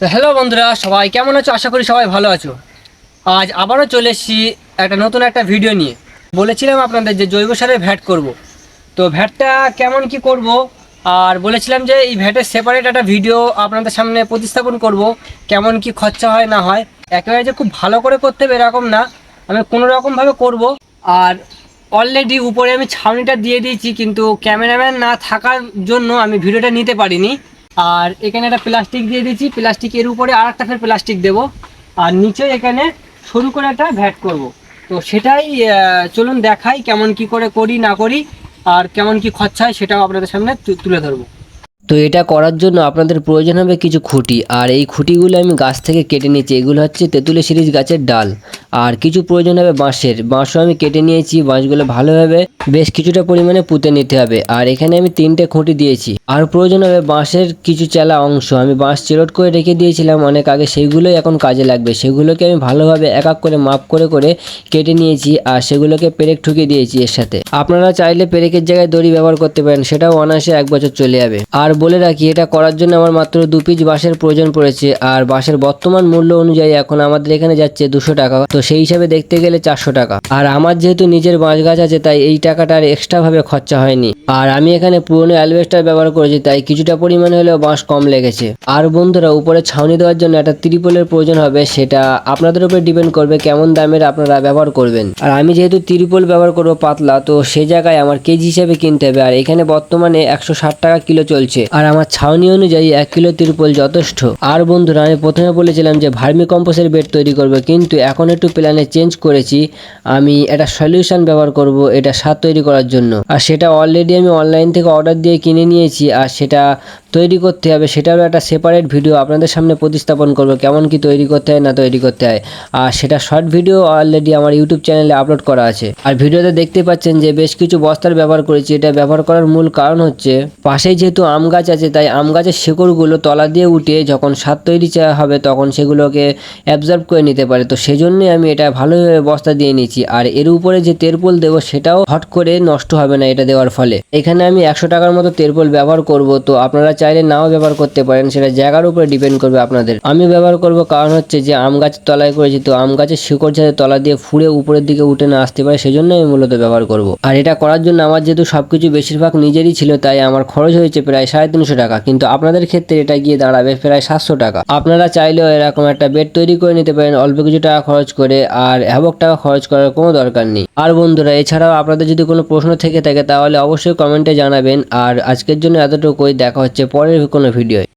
তো হ্যালো বন্ধুরা, সবাই কেমন আছো? আশা করি সবাই ভালো আছো। আজ আবারও চলে এসেছি একটা নতুন একটা ভিডিও নিয়ে। বলেছিলাম আপনাদের যে জৈব সারের ভ্যাট করব। তো ভ্যাটটা কেমন কি করব? আর বলেছিলাম যে এই ভ্যাটের সেপারেট একটা ভিডিও আপনাদের সামনে প্রতিস্থাপন করব। কেমন কি খরচা হয়, না হয়। একেবারে যে খুব ভালো করে করতে হবে এরকম না। আমি কোনো রকমভাবে করব। আর অলরেডি উপরে আমি ছাউনিটা দিয়ে দিয়েছি, কিন্তু ক্যামেরাম্যান না থাকার জন্য আমি ভিডিওটা নিতে পারিনি। আর এখানে একটা প্লাস্টিক দিয়ে দিয়েছি। প্লাস্টিকের উপরে আর একটা ফের প্লাস্টিক দেবো। আর নিচে এখানে সরু করে একটা ভ্যাট করব। তো সেটাই চলুন দেখাই কেমন কি করে করি, না করি, আর কেমন কি খরচা হয় সেটাও আপনাদের সামনে তুলে ধরবো। তো এটা করার জন্য আপনাদের প্রয়োজন হবে কিছু খুঁটি। আর এই খুঁটিগুলো আমি গাছ থেকে কেটে নিয়েছি। এগুলো হচ্ছে তেঁতুলে সিরিজ গাছের ডাল। আর কিছু প্রয়োজন হবে বাঁশের। বাঁশও আমি কেটে নিয়েছি। বাঁশগুলো ভালোভাবে বেশ কিছুটা পরিমাণে পুঁতে নিতে হবে। আর এখানে আমি তিনটে খুঁটি দিয়েছি। আর প্রয়োজন হবে বাঁশের কিছু চালা অংশ। আমি বাঁশ চিরট করে রেখে দিয়েছিলাম। অনেক আগে সেইগুলোই এখন কাজে লাগবে। সেগুলোকে আমি ভালোভাবে এক এক করে মাপ করে করে কেটে নিয়েছি। আর সেগুলোকে পেরেক ঠুকে দিয়েছি এর সাথে। আপনারা চাইলে পেরেকের জায়গায় দড়ি ব্যবহার করতে পারেন। সেটাও অনায়াসে এক বছর চলে যাবে। আর বলে রাখি, এটা করার জন্য আমার মাত্র দু পিস বাঁশের প্রয়োজন পড়েছে। আর বাঁশের বর্তমান মূল্য অনুযায়ী এখন আমাদের এখানে যাচ্ছে দুশো টাকা। তো সেই হিসাবে দেখতে গেলে চারশো টাকা। আর আমার যেহেতু নিজের বাঁশ গাছ আছে, তাই এই টাকাটা আর এক্সট্রা ভাবে খরচা হয়নি। আর আমি এখানে পুরনো অ্যালবেস্টার ব্যবহার করেছি, তাই কিছুটা পরিমাণে হলেও বাঁশ কম লেগেছে। আর বন্ধুরা, উপরে ছাউনি দেওয়ার জন্য একটা ত্রিপলের প্রয়োজন হবে, সেটা আপনাদের উপর ডিপেন্ড করবে কেমন দামের আপনারা ব্যবহার করবেন। আর আমি যেহেতু ত্রিপল ব্যবহার করব পাতলা, তো সে জায়গায় আমার কেজি হিসেবে কিনতে হবে। আর এখানে বর্তমানে একশো ষাট টাকা কিলো চলছে। আর আমার ছাউনি অনুযায়ী এক কিলো ত্রিপল যথেষ্ট। আর বন্ধুরা, আমি প্রথমে বলেছিলাম যে ভার্মি কম্পোসের বেড তৈরি করবে, কিন্তু এখন একটু প্ল্যানে চেঞ্জ করেছি। আমি একটা সলিউশন ব্যবহার করব এটা সার তৈরি করার জন্য। আর সেটা অলরেডি আমি অনলাইন থেকে অর্ডার দিয়ে কিনে নিয়েছি, আর সেটা তৈরি করতে হবে। সেটারও একটা সেপারেট ভিডিও আপনাদের সামনে প্রতিস্থাপন করব, কেমন কি তৈরি করতে হয়, না তৈরি করতে হয়। আর সেটা শর্ট ভিডিও অলরেডি আমার ইউটিউব চ্যানেলে আপলোড করা আছে। আর ভিডিওতে দেখতে পাচ্ছেন যে বেশ কিছু বস্তার ব্যবহার করেছি। এটা ব্যবহার করার মূল কারণ হচ্ছে, পাশেই যেহেতু আম গাছ আছে, তাই আম গাছের শেকড়গুলো তলা দিয়ে উঠে যখন সার তৈরি হবে তখন সেগুলোকে অ্যাবজর্ব করে নিতে পারে। তো সেজন্যই আমি এটা ভালোভাবে বস্তা দিয়ে নিয়েছি। আর এর উপরে যে তেরপোল দেবো সেটাও হট করে নষ্ট হবে না এটা দেওয়ার ফলে। এখানে আমি একশো টাকার মতো তেরপোল ব্যবহার করব। তো আপনারা চাইলে নাও ব্যবহার করতে পারেন, সেটা জায়গার উপরে ডিপেন্ড করবে আপনাদের। আমি ব্যবহার করব কারণ হচ্ছে যে আম গাছের তলায় করেছি, তো আম গাছের শিকড় যাতে তলা দিয়ে ফুড়ে উপরের দিকে উঠে না আসতে পারে, সেজন্য আমি মূলত ব্যবহার করব। আর এটা করার জন্য আমার যেহেতু সবকিছু বেশিরভাগ নিজেরই ছিল, তাই আমার খরচ হয়েছে প্রায় সাড়ে তিনশো টাকা, কিন্তু আপনাদের ক্ষেত্রে এটা গিয়ে দাঁড়াবে প্রায় সাতশো টাকা। আপনারা চাইলেও এরকম একটা বেড তৈরি করে নিতে পারেন, অল্প কিছু টাকা খরচ করে, আর হ্যাবক টাকা খরচ করার কোনো দরকার নেই। আর বন্ধুরা, এছাড়াও আপনাদের যদি কোনো প্রশ্ন থেকে থাকে, তাহলে অবশ্যই কমেন্টে জানাবেন। আর আজকের জন্য এতটুকুই, দেখা হচ্ছে পরের কোনো ভিডিও